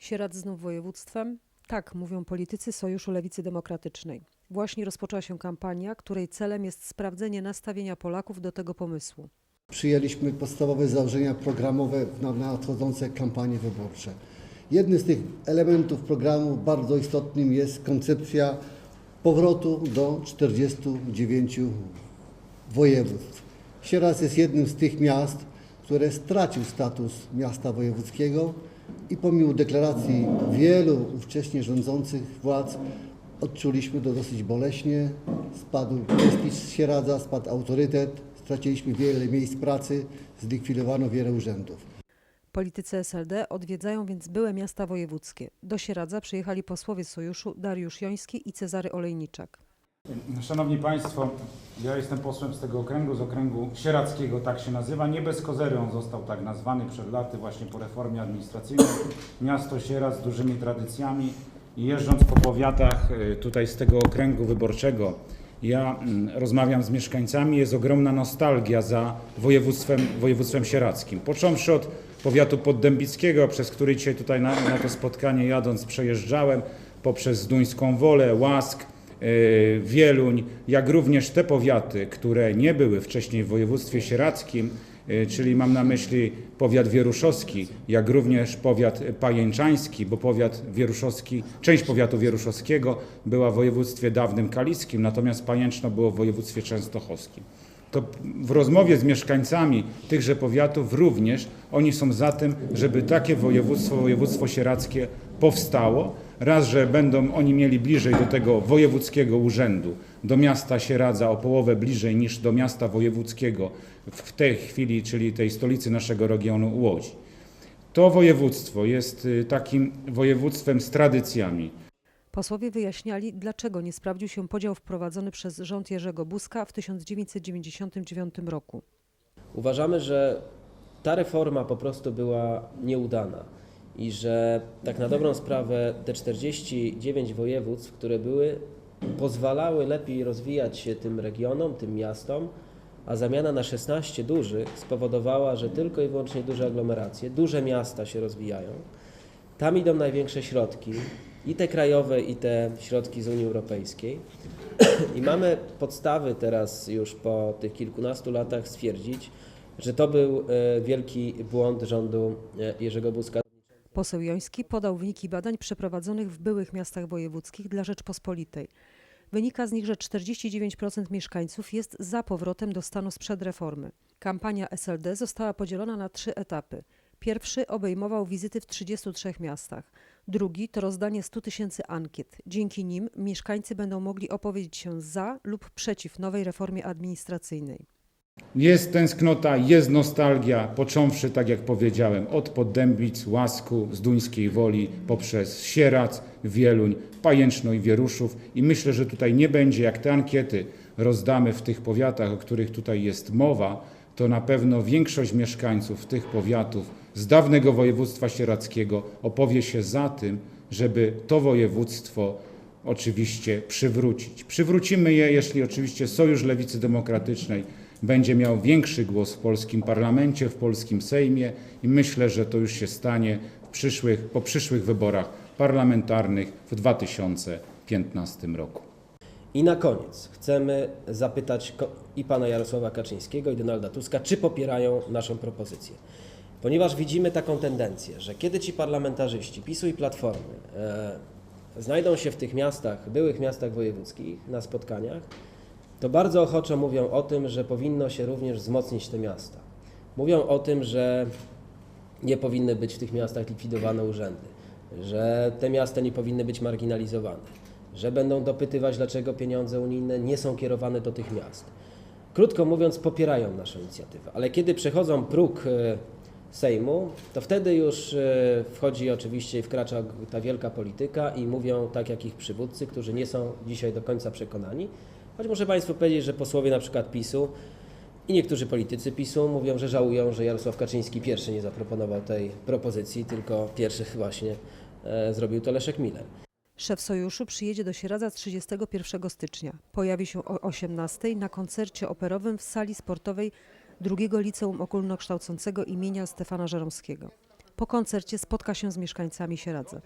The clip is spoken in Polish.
Sieradz znów województwem? Tak, mówią politycy Sojuszu Lewicy Demokratycznej. Właśnie rozpoczęła się kampania, której celem jest sprawdzenie nastawienia Polaków do tego pomysłu. Przyjęliśmy podstawowe założenia programowe na nadchodzące kampanie wyborcze. Jednym z tych elementów programu bardzo istotnym jest koncepcja powrotu do 49 województw. Sieradz jest jednym z tych miast, które stracił status miasta wojewódzkiego i pomimo deklaracji wielu ówcześnie rządzących władz odczuliśmy to dosyć boleśnie. Spadł prestiż Sieradza, spadł autorytet, straciliśmy wiele miejsc pracy, zlikwidowano wiele urzędów. Politycy SLD odwiedzają więc byłe miasta wojewódzkie. Do Sieradza przyjechali posłowie Sojuszu Dariusz Joński i Cezary Olejniczak. Szanowni Państwo, ja jestem posłem z tego okręgu, z okręgu sieradzkiego, tak się nazywa. Nie bez kozery on został tak nazwany przed laty, właśnie po reformie administracyjnej. Miasto Sieradz z dużymi tradycjami. I jeżdżąc po powiatach y, tutaj z tego okręgu wyborczego, ja mm, rozmawiam z mieszkańcami, jest ogromna nostalgia za województwem, województwem sieradzkim. Począwszy od powiatu poddębickiego, przez który dzisiaj tutaj na, na to spotkanie jadąc przejeżdżałem, poprzez Duńską Wolę, Łask, Wieluń, jak również te powiaty, które nie były wcześniej w województwie sieradzkim, y, czyli mam na myśli powiat wieruszowski, jak również powiat pajęczański, bo powiat wieruszowski, część powiatu wieruszowskiego była w województwie dawnym kaliskim, natomiast pajęczno było w województwie częstochowskim. To w rozmowie z mieszkańcami tychże powiatów również oni są za tym, żeby takie województwo, województwo sieradzkie powstało. Raz, że będą oni mieli bliżej do tego wojewódzkiego urzędu, do miasta Sieradza o połowę bliżej niż do miasta wojewódzkiego w tej chwili, czyli tej stolicy naszego regionu Łodzi. To województwo jest y, takim województwem z tradycjami. Posłowie wyjaśniali, dlaczego nie sprawdził się podział wprowadzony przez rząd Jerzego Buzka w 1999 roku. Uważamy, że ta reforma po prostu była nieudana i że tak na dobrą sprawę te 49 województw, które były, pozwalały lepiej rozwijać się tym regionom, tym miastom, a zamiana na 16 dużych spowodowała, że tylko i wyłącznie duże aglomeracje, duże miasta się rozwijają. Tam idą największe środki, i te krajowe, i te środki z Unii Europejskiej. I mamy podstawy teraz już po tych kilkunastu latach stwierdzić, że to był e, wielki błąd rządu e, Jerzego Buzka. Poseł Joński podał wyniki badań przeprowadzonych w byłych miastach wojewódzkich dla Rzeczpospolitej. Wynika z nich, że 49% mieszkańców jest za powrotem do stanu sprzed reformy. Kampania SLD została podzielona na trzy etapy. Pierwszy obejmował wizyty w 33 miastach. Drugi to rozdanie 100 tysięcy ankiet. Dzięki nim mieszkańcy będą mogli opowiedzieć się za lub przeciw nowej reformie administracyjnej. Jest tęsknota, jest nostalgia, począwszy, tak jak powiedziałem, od Poddębic, Łasku, z Duńskiej Woli, poprzez Sieradz, Wieluń, Pajęczno i Wieruszów. I myślę, że tutaj nie będzie, jak te ankiety rozdamy w tych powiatach, o których tutaj jest mowa, to na pewno większość mieszkańców tych powiatów z dawnego województwa sieradzkiego opowie się za tym, żeby to województwo oczywiście przywrócić. Przywrócimy je, jeśli oczywiście Sojusz Lewicy Demokratycznej będzie miał większy głos w polskim parlamencie, w polskim Sejmie i myślę, że to już się stanie przyszłych, po przyszłych wyborach parlamentarnych w 2015 roku. I na koniec chcemy zapytać i pana Jarosława Kaczyńskiego, i Donalda Tuska, czy popierają naszą propozycję. Ponieważ widzimy taką tendencję, że kiedy ci parlamentarzyści PiSu i Platformy e, znajdą się w tych miastach, byłych miastach wojewódzkich na spotkaniach, to bardzo ochoczo mówią o tym, że powinno się również wzmocnić te miasta. Mówią o tym, że nie powinny być w tych miastach likwidowane urzędy, że te miasta nie powinny być marginalizowane, że będą dopytywać, dlaczego pieniądze unijne nie są kierowane do tych miast. Krótko mówiąc, popierają naszą inicjatywę, ale kiedy przechodzą próg e, Sejmu, to wtedy już e, wchodzi oczywiście wkracza ta wielka polityka i mówią tak jak ich przywódcy, którzy nie są dzisiaj do końca przekonani. Choć muszę Państwu powiedzieć, że posłowie na przykład PiSu i niektórzy politycy PiSu mówią, że żałują, że Jarosław Kaczyński pierwszy nie zaproponował tej propozycji, tylko pierwszy właśnie e, zrobił to Leszek Miller. Szef sojuszu przyjedzie do Sieradza 31 stycznia. Pojawi się o 18 na koncercie operowym w sali sportowej drugiego liceum ogólnokształcącego imienia Stefana Żeromskiego. Po koncercie spotka się z mieszkańcami Sieradza.